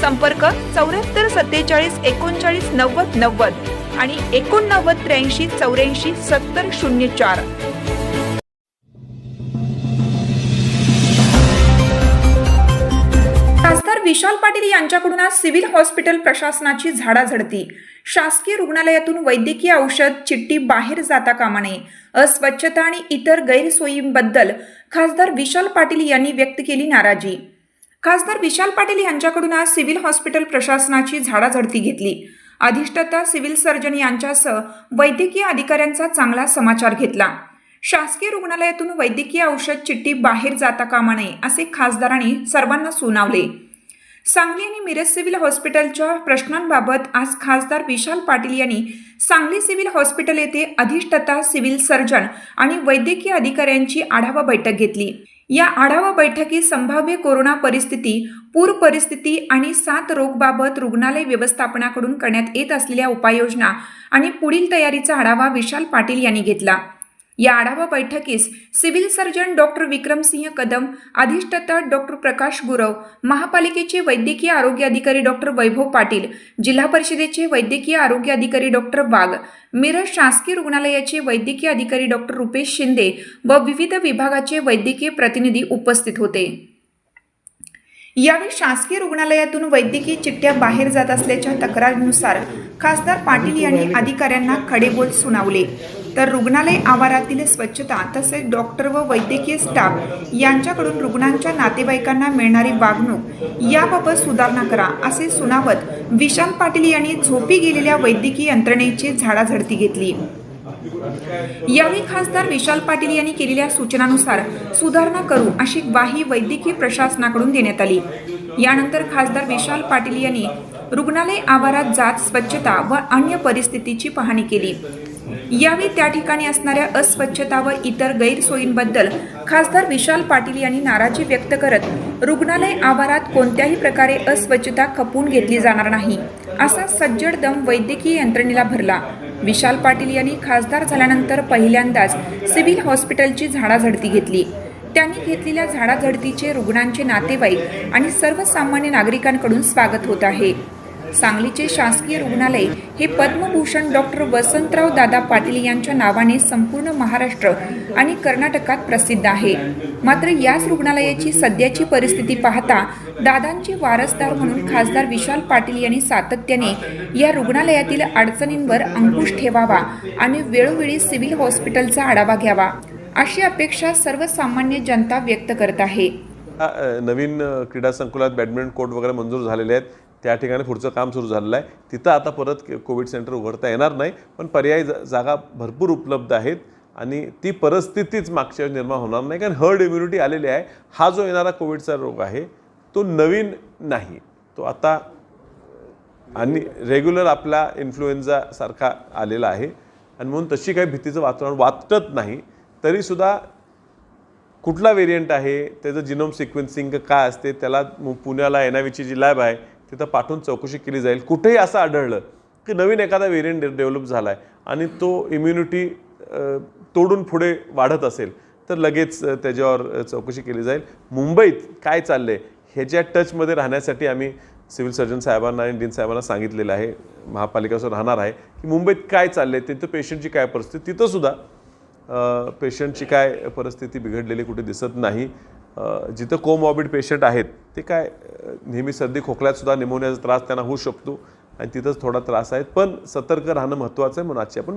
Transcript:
संपर्क चौऱ्याहत्तर सत्तेचाळीस एकोणचाळीस नव्वद नव्वद आणि एकोणनव्वद त्र्याऐंशी चौऱ्याऐंशी सत्तर शून्य चार. खासदार विशाल पाटील यांच्याकडून आज सिव्हिल हॉस्पिटल प्रशासनाची झाडाझडती शासकीय रुग्णालयातून वैद्यकीय औषध चिठ्ठी बाहेर जाता कामा नये अस्वच्छता आणि इतर गैरसोयींबद्दल खासदार विशाल पाटील यांनी व्यक्त केली नाराजी. खासदार विशाल पाटील यांच्याकडून आज सिव्हिल हॉस्पिटल प्रशासनाची झाडाझडती घेतली. अधिष्ठाता सिव्हिल सर्जन यांच्यासह वैद्यकीय अधिकाऱ्यांचा चांगला समाचार घेतला. शासकीय रुग्णालयातून वैद्यकीय औषध चिठ्ठी बाहेर जाता कामा नये असे खासदारांनी सर्वांना सुनावले. सांगली आणि मिरज सिव्हिल हॉस्पिटलच्या प्रश्नांबाबत आज खासदार विशाल पाटील यांनी सांगली सिव्हिल हॉस्पिटल येथे अधिष्ठाता सिव्हिल सर्जन आणि वैद्यकीय अधिकाऱ्यांची आढावा बैठक घेतली. या आढावा बैठकीत संभाव्य कोरोना परिस्थिती पूर परिस्थिती आणि सात रोगबाबत रुग्णालय व्यवस्थापनाकडून करण्यात येत असलेल्या उपाययोजना आणि पुढील तयारीचा आढावा विशाल पाटील यांनी घेतला. या आढावा बैठकीस civil surgeon doctor Vikramsinh Kadam अधिष्ठाता डॉक्टर प्रकाश गुरव महापालिकेचे वैद्यकीय आरोग्य अधिकारी डॉक्टर वैभव पाटील जिल्हा परिषदेचे वैद्यकीय आरोग्य अधिकारी डॉक्टर वाघ मिरज शासकीय रुग्णालयाचे वैद्यकीय अधिकारी डॉक्टर रुपेश शिंदे व विविध विभागाचे वैद्यकीय प्रतिनिधी उपस्थित होते. यावेळी शासकीय रुग्णालयातून वैद्यकीय चिठ्ठ्या बाहेर जात असल्याच्या तक्रारीनुसार खासदार पाटील यांनी अधिकाऱ्यांना खडेबोल सुनावले. तर रुग्णालय आवारातील स्वच्छता तसेच डॉक्टर व वैद्यकीय स्टाफ यांच्याकडून रुग्णांच्या नातेवाईकांना मिळणारी वागणूक याबाबत सुधारणा करा असे सुनावत विशाल पाटील यांनी झोपी गेलेल्या वैद्यकीय यंत्रणेची झाडाझडती घेतली. यावेळी खासदार विशाल पाटील यांनी केलेल्या सूचनानुसार सुधारणा करू अशी ग्वाही वैद्यकीय प्रशासनाकडून देण्यात आली. यानंतर खासदार विशाल पाटील यांनी रुग्णालय आवारात जात स्वच्छता व अन्य परिस्थितीची पाहणी केली. यावेळी त्या ठिकाणी असणाऱ्या अस्वच्छता व इतर गैरसोयींबद्दल खासदार विशाल पाटील यांनी नाराजी व्यक्त करत रुग्णालय आवारात कोणत्याही प्रकारे अस्वच्छता खपवून घेतली जाणार नाही. असा सज्जड दम वैद्यकीय यंत्रणेला भरला. विशाल पाटील यांनी खासदार झाल्यानंतर पहिल्यांदाच सिव्हिल हॉस्पिटलची झाडाझडती घेतली. त्यांनी घेतलेल्या झाडाझडतीचे रुग्णांचे नातेवाईक आणि सर्वसामान्य नागरिकांकडून स्वागत होत आहे. सांगलीचे शासकीय रुग्णालय हे पद्मभूषण डॉक्टर वसंतराव दादा पाटील यांच्या नावाने संपूर्ण महाराष्ट्र आणि कर्नाटकात प्रसिद्ध आहे. मात्र याच रुग्णालयाची सध्याची परिस्थिती पाहता दादांचे वारसदार म्हणून खासदार विशाल पाटील यांनी सातत्याने या रुग्णालयातील अडचणींवर अंकुश ठेवावा आणि वेळोवेळी सिव्हिल हॉस्पिटलचा आढावा घ्यावा अशी अपेक्षा सर्वसामान्य जनता व्यक्त करत आहे. नवीन क्रीडा संकुलात बॅडमिंटन कोर्ट वगैरे मंजूर झालेले आहेत. त्या ठिकाणी पुढचं काम सुरू झालेलं आहे. तिथं आता परत के- कोविड सेंटर उघडता येणार नाही पण पर्यायी जागा भरपूर उपलब्ध आहेत आणि ती परिस्थितीच मागच्या वेळी निर्माण होणार नाही कारण हर्ड इम्युनिटी आलेली आहे. हा जो येणारा कोविडचा रोग आहे तो नवीन नाही. तो आता आणि रेग्युलर आपला इन्फ्लुएन्झासारखा आलेला आहे. आणि म्हणून तशी काही भीतीचं वातावरण वाटत नाही तरीसुद्धा कुठला वेरियंट आहे त्याचं जिनोम सिक्वेन्सिंग काय असते त्याला पुण्याला एन आय जी लॅब आहे तिथं पाठवून चौकशी केली जाईल. कुठेही असं आढळलं की नवीन एखादा वेरियंट डेव्हलप झाला आहे आणि तो इम्युनिटी तोडून पुढे वाढत असेल तर लगेच त्याच्यावर चौकशी केली जाईल. मुंबईत काय चाललं आहे ह्याच्या टचमध्ये राहण्यासाठी आम्ही सिव्हिल सर्जन साहेबांना आणि डीन साहेबांना सांगितलेलं आहे. महापालिकेसमोर राहणार आहे की मुंबईत काय चाललं आहे तिथं पेशंटची काय परिस्थिती तिथंसुद्धा पेशंटची काय परिस्थिती बिघडलेली कुठे दिसत नाही. जिथं कोमॉबिड पेशंट आहेत ते काय नेहमी सर्दी खोकल्यात सुद्धा निमोनियाचा त्रास त्यांना होऊ शकतो आणि तिथंच थोडा त्रास आहे पण सतर्क राहणं महत्त्वाचं आहे म्हणून आजची आपण भेट